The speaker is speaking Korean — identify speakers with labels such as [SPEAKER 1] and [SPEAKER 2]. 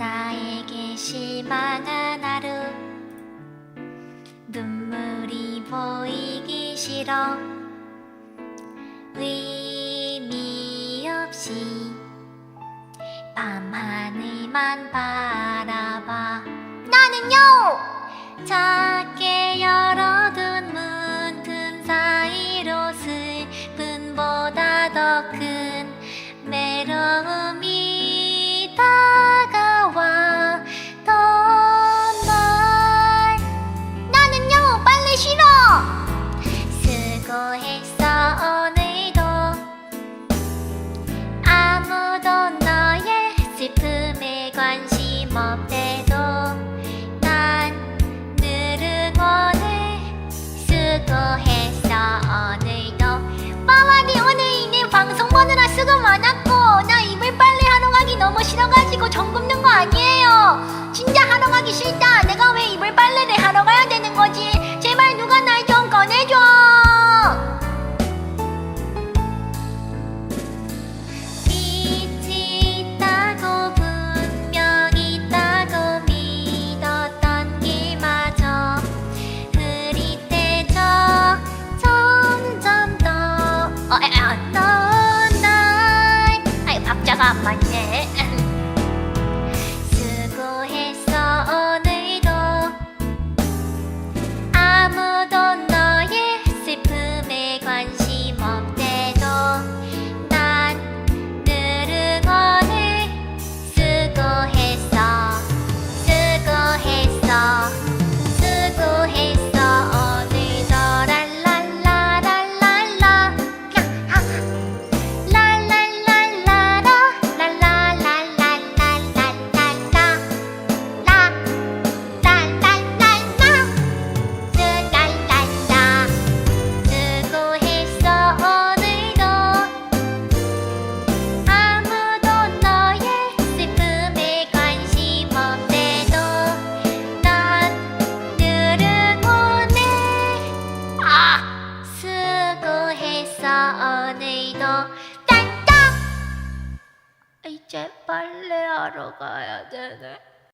[SPEAKER 1] 나에게 실망한 하루. 눈물이 보이기 싫어. 의미 없이 밤하늘만 바라봐. 나는요! 싶음에 관심 없대. 무서운 날. 아이 박자가 안 맞네. 재빨래하러 가야 되네.